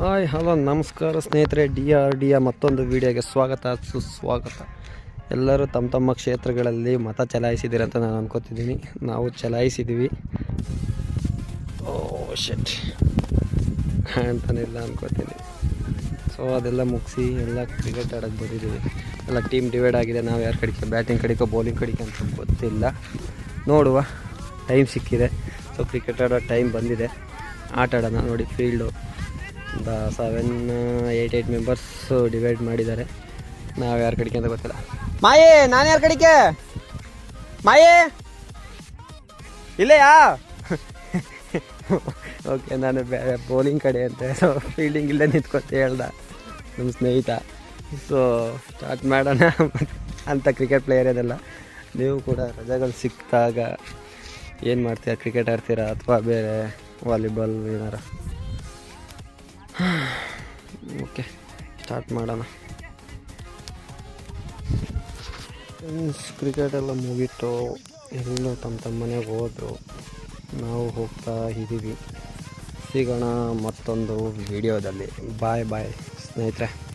Hi, hello, ನಮಸ್ಕಾರ ಸ್ನೇಹಿತರೆ, D R ಡಿಯ ಮತ್ತೊಂದು ವಿಡಿಯೋಗೆ ಸ್ವಾಗತ, ಸುಸ್ವಾಗತ. ಎಲ್ಲರೂ ತಮ್ಮ ತಮ್ಮ ಕ್ಷೇತ್ರಗಳಲ್ಲಿ ಮತ ಚಲಾಯಿಸಿದ್ದೀರ ಅಂತ ನಾನು ಅನ್ಕೋತಿದ್ದೀನಿ. ನಾವು ಚಲಾಯಿಸಿದ್ದೀವಿ. ಓ ಶೆಟ್ ಕಾಣ್ತಾನೆ ಇಲ್ಲ ಅನ್ಕೋತೀನಿ. ಸೊ ಅದೆಲ್ಲ ಮುಗಿಸಿ ಎಲ್ಲ ಕ್ರಿಕೆಟ್ ಆಡೋಕ್ಕೆ ಬಂದಿದ್ದೀವಿ. ಎಲ್ಲ ಟೀಮ್ ಡಿವೈಡ್ ಆಗಿದೆ. ನಾವು ಯಾರು ಕಡಿಕೆ ಬ್ಯಾಟಿಂಗ್ ಕಡಿಕೋ ಬೌಲಿಂಗ್ ಕಡಿಕೆ ಅಂತ ಗೊತ್ತಿಲ್ಲ. ನೋಡುವ ಟೈಮ್ ಸಿಕ್ಕಿದೆ. ಸೊ ಕ್ರಿಕೆಟ್ ಆಡೋ ಟೈಮ್ ಬಂದಿದೆ. ಆಟ ಆಡೋಣ ನೋಡಿ ಫೀಲ್ಡು ಒಂದು seven eight eight members divide ಮಾಡಿದ್ದಾರೆ. ನಾವು ಯಾರ ಕಡಿಕೆ ಅಂತ ಗೊತ್ತಿಲ್ಲ. ಮಾಯೇ, ನಾನು ಯಾರ ಕಡಿಕೆ ಮಾಯೇ? ಇಲ್ಲೆಯಾ? ಓಕೆ ನಾನು ಬೌಲಿಂಗ್ ಕಡೆ ಅಂತ ಸೊ ಫೀಲ್ಡಿಂಗ್ ಇಲ್ಲೇ ನಿಂತ್ಕೊತ ಹೇಳ್ದ ನಮ್ಮ ಸ್ನೇಹಿತ. ಸೊ ಸ್ಟಾರ್ಟ್ ಮಾಡೋಣ ಅಂತ ಕ್ರಿಕೆಟ್ ಪ್ಲೇಯರ್ ಇದೆಲ್ಲ. ನೀವು ಕೂಡ ರಜೆಗಳು ಸಿಕ್ಕಿದಾಗ ಏನು ಮಾಡ್ತೀರಾ? ಕ್ರಿಕೆಟ್ ಆಡ್ತೀರಾ ಅಥವಾ ಬೇರೆ ವಾಲಿಬಾಲ್ ಏನಾರ? ಓಕೆ ಸ್ಟಾರ್ಟ್ ಮಾಡೋಣ. ಫ್ರೆಂಡ್ಸ್ ಕ್ರಿಕೆಟ್ ಎಲ್ಲ ಮುಗೀತು. ಎಲ್ಲರೂ ತಮ್ಮ ತಮ್ಮ ಮನೆಗೆ ಹೋದರು. ನಾವು ಹೋಗ್ತಾ ಇದ್ದೀವಿ. ಸಿಗೋಣ ಮತ್ತೊಂದು ವಿಡಿಯೋದಲ್ಲಿ ಬಾಯ್ ಬಾಯ್ ಸ್ನೇಹಿತರೆ.